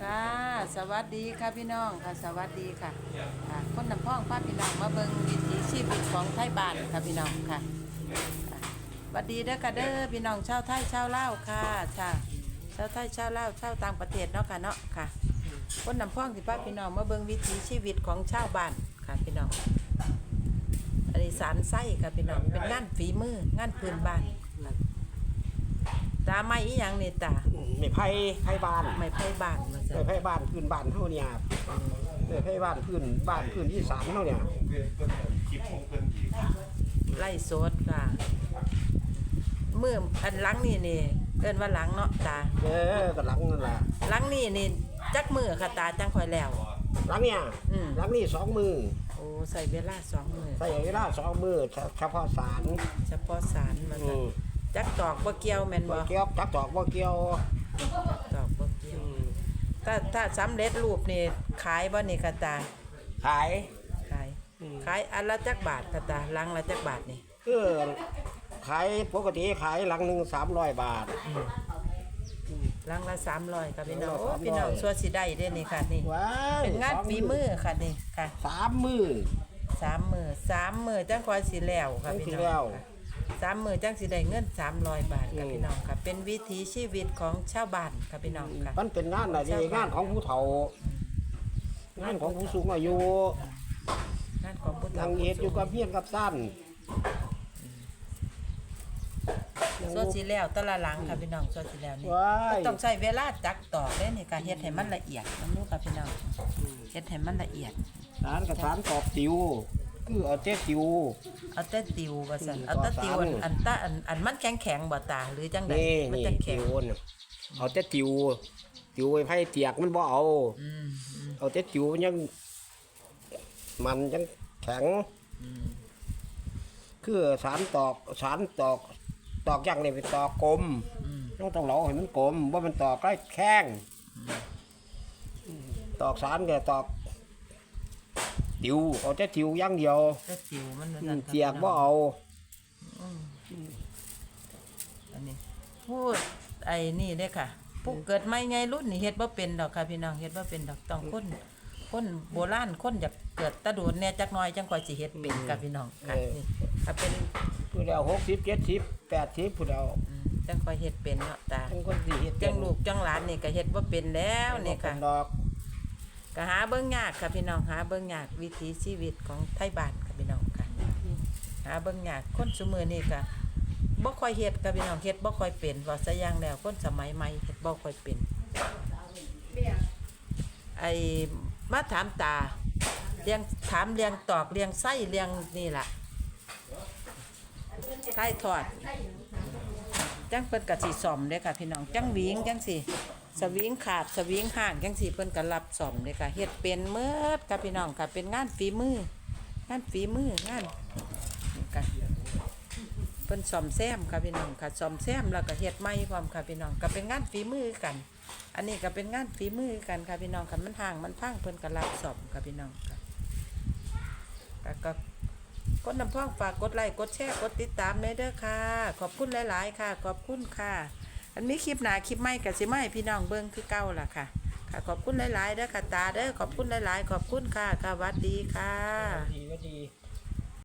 ค่ะ สวัสดีค่ะพี่น้องค่ะ สวัสดีค่ะค่ะคนนำพ้องพาพี่น้องมาเบิ่งวิถีชีวิตของไทยบ้านค่ะพี่น้องค่ะค่ะสวัสดีเด้อค่ะเด้อพี่น้องชาวไทยชาวลาวค่ะชาชาวไทยชาวลาวชาวต่างประเทศเนาะค่ะเนาะค่ะ คนนำพ้องสิพาพี่น้องมาเบิ่งวิถีชีวิตของชาวบ้านค่ะพี่น้องอันนี้สารไส้ค่ะพี่น้องเป็นงานฝีมืองานพื้นบ้าน ตาไม้อีหยังนี่ตาไม่ไพ่ไพ่บ้านไม้ไผ่บ้านมาไม่ซะไพ่บ้านพื้นบ้านเท่าเนี่ยไม่ไพ่บ้านพื้นบ้านพื้นที่สามเท่าเนี่ยไล่โซดค่ะมืออันหลังนี่นี่เอิ้นว่าหลังเนาะตาเออก็หลังนั่นแหละหลังนี่นี่จักมือค่ะตาจังค่อยแล้วหลังเนี่ยอืมหลังนี่สองมือโอ้ใส่เวลาสองมือใส่เวลาสองมือเฉพาะสารเฉพาะสารมาอืซะม จักตอกบ่เกี่ยวแม่นบ่บ่เกี่ยวจักตอกบ่เกี่ยวตอกบ่เกี่ยวถ้าถ้าสำเร็จรูปนี่ขายบ่นี่ค่ะตาขาย ขายอืม ขายอันละจักบาทค่ะตาหลังละจักบาทนี่คือขายปกติขายหลังหนึ่งสามร้อยบาท หลังละ300ค่ะพี่น้องหลังละโอ้300 พี่น้องชัวสิได้เด้นี่ค่ะนี่ว้ายเป็นงานสฝีมือค่ะนี่ค่ะสามมือ สามมือสามมือจังคอยสิแล้วค่ะจังสิพี่แล้น้องวค่ะ สามมือจังสิได้เงินสามร้อยบาทค่ะอืมพี่น้องค่ะ เป็นวิถีชีวิตของชาวบ้านค่ะพี่น้องค่ะ มันเป็นงานอะไรงานของผู้เฒ่างานของผู้สูงอายุงานของพุทธนางเอกอยู่กับเพียนกับสั้นส่วนสิแล้วแตละหลังค่ะพี่น้องส่วนสิแล้วนี่ว้ายต้องใช้เวลาจักตอกเด้นี่ค่ะเฮ็ดให้มันละเอียดมันรู้ค่ะพี่น้องเฮ็ดให้มันละเอียดสารกับสารตอบติว คือเอาเจ๊ติว เอาแต่ติวว่าซั่นอืมเอาแต่ติวอันต่อสามอันตาอันอันมันแข็งแข็งๆบ่ตาหรือจังไดนี่มันนี่จะแข็ติงวน่ะเอาเจ๊ติว ติวไว้ไพ่เตียกมันบ่เอา อืมอืมเอาเจ๊ติวยังมันยังแข็ง อืมคือสารตอกสารตอกตอกอย่างนี้เป็นตอกกลม อืมต้องต้องเหลาให้มันกลมว่ามันตอกใกล้แข้งตอกสารก็ตอก ติวเอาแต่ติวอย่างเดียวแต่ติวมันว่าอืซั่มนค่ะเตียกพี่บ่น้องเอาอันนี้ พูดไอ้นี่เด้อค่ะ ผู้เกิดไม่ไงรุ่นนี่เฮ็ดบ่เป็นดอกค่ะพี่น้องเฮ็ดบ่เป็นดอกต้องคนคนโบราณคนอยากเกิดตะโดนแหน่จักหน่อยจังกว่าสิเฮ็ดเป็นค่ะพี่น้องค่ะนี่ถ้าเป็นผู้เดียวหกสิบเจ็ดสิบแปดสิบผู้เดียวอืมจังค่อยเฮ็ดเป็นเนาะตาทั้งคนสี่เฮ็ดจังลูกจังหลานนี่ก็เฮ็ดบ่เป็นแล้วนี่ค่ะ ดอก ก็หาเบิ่งยากค่ะพี่น้องหาเบิ่งยากวิถีชีวิตของไทยบ้านค่ะพี่น้องค่ะ หาเบิ่งยากคนซุมื้อนี้ก็บ่ค่อยเฮ็ดค่ะพี่น้องเฮ็ดบ่ค่อยเป็นว่าซะอย่างแล้วคนสมัยใหม่เฮ็ดบ่ค่อยเป็นไอ้มาถามตาเลี้ยงถามเลี้ยงตอกเลี้ยงไส้เลี้ยงนี่ล่ะไส้ทอดจังเพิ่นก็สิซ่อมเด้ค่ะพี่น้องจังหวิงจังสิ สวิงขาดสวิงห่างจังสิเพิ่นก็รับซ่อมเด้อค่ะเฮ็ดเป็นเมิดค่ะพี่น้องค่ะเป็นงานฝีมืองานฝีมืองานค่ะเพิ่นซ่อมแซมค่ะพี่น้องค่ะซ่อมแซมแล้วก็เฮ็ดใหม่พร้อมค่ะพี่น้องก็เป็นงานฝีมือกัน อันนี้ก็เป็นงานฝีมือกันค่ะพี่น้องค่ะมันห่างมันพังเพิ่นก็รับซ่อมค่ะพี่น้องค่ะก็ก็กดน้ำพ่องฝากกดไลค์กดแชร์กดติดตามเลยเด้อค่ะ ขอบคุณหลาย ๆ ค่ะ ขอบคุณค่ะ อันนี้คลิปหนาคลิปไม่กับสิไม่พี่น้องเบิ้งคือเก้าล่ะค่ะ ค่ะ ขอบคุณหลายๆเด้อค่ะตาเด้อขอบคุณหลายๆ ขอบคุณค่ะค่ะวัดดีค่ะ ดีก็ดี